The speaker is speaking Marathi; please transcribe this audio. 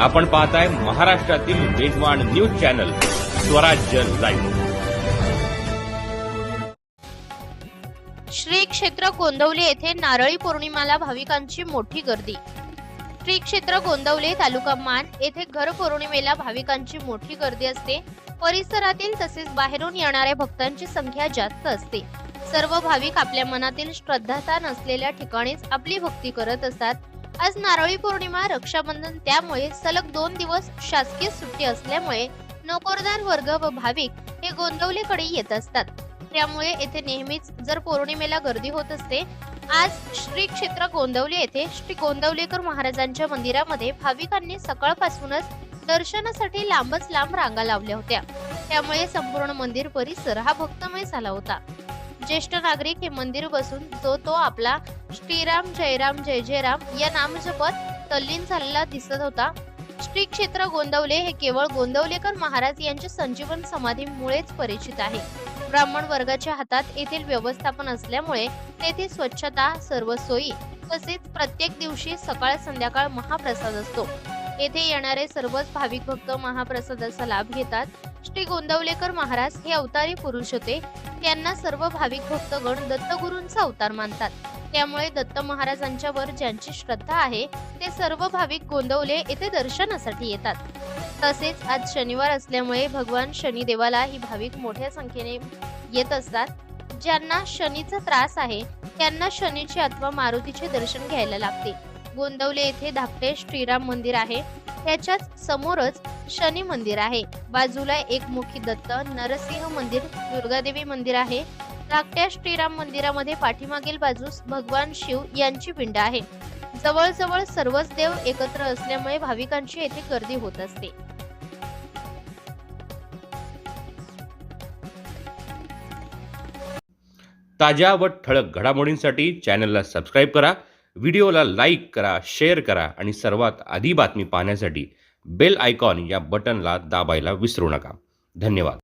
आपण पाहताय महाराष्ट्रातील वेगवान news channel Swarajya live. Shri क्षेत्र गोंदवली येथे नारळी पौर्णिमाला भाविकांची मोठी गर्दी. श्री क्षेत्र गोंदवले तालुका मान येथे घर पौर्णिमेला भाविकांची मोठी गर्दी असते. परिसरातील तसेच बाहेरून येणाऱ्या भक्तांची संख्या जास्त असते. सर्व भाविक आपल्या मनातील श्रद्धाता नसलेल्या ठिकाणीच आपली भक्ती करत असतात. आज नारळी पौर्णिमा रक्षाबंधन त्यामुळे सलग दोन दिवस शासकीय सुट्टी असल्यामुळे नोकरदार वर्ग व भाविक हे गोंदवलेकडे येत असतात. त्यामुळे येथे नेहमीच जर पौर्णिमेला गर्दी होत असते आज श्री क्षेत्र गोंदवले येथे श्री गोंदवलेकर महाराजांच्या मंदिरामध्ये भाविकांनी सकाळपासूनच दर्शनासाठी लांबच लांब रांगा लावल्या होत्या. त्यामुळे संपूर्ण मंदिर परिसर हा भक्तमय झाला होता. ज्येष्ठ नागरिक हे मंदिर बसून जो तो आपला श्रीराम जयराम जय जयराम या नामजपत तल्लीन झालेला दिसत होता. श्री क्षेत्र गोंदवले हे केवळ गोंदवलेकर महाराज यांच्या संजीवन समाधीमुळेच परिचित आहे. ब्राह्मण वर्गाच्या हातात येथील व्यवस्थापन असल्यामुळे तेथे स्वच्छता सर्व सोयी तसेच प्रत्येक दिवशी सकाळ संध्याकाळ महाप्रसाद असतो. येथे येणारे सर्वच भाविक भक्त महाप्रसादाचा लाभ घेतात. श्री गोंदवलेकर महाराज हे अवतारी पुरुष होते. त्यांना सर्व भाविक भक्तगण दत्तगुरूंचा अवतार मानतात. त्यामुळे दत्त महाराजांच्यावर ज्यांची श्रद्धा आहे ते सर्व भाविक गोंदवले येथे दर्शनासाठी येतात. तसेच आज शनिवार असल्यामुळे भगवान शनिदेवाला ही भाविक मोठ्या संख्येने येत असतात. ज्यांना शनीचा त्रास आहे त्यांना शनीचे अथवा मारुतीचे दर्शन घ्यायला लागते. गोंदवले येथे धाकटे श्रीराम मंदिर आहे. त्याच्याच समोरच शनी मंदिर आहे. बाजूला एकमुखी दत्त नरसिंह मंदिर दुर्गादेवी मंदिर आहे. धाकट्या श्रीराम मंदिरामध्ये पाठीमागील बाजूस भगवान शिव यांची पिंड आहे. जवळजवळ सर्वच देव एकत्र असल्यामुळे भाविकांची येथे गर्दी होत असते. ताज्या व ठळक घडामोडींसाठी चॅनलला सबस्क्राईब करा व्हिडिओला लाईक करा शेअर करा आणि सर्वात आधी बातमी पाहण्यासाठी बेल आयकॉन या बटनला दाबायला विसरू नका. धन्यवाद.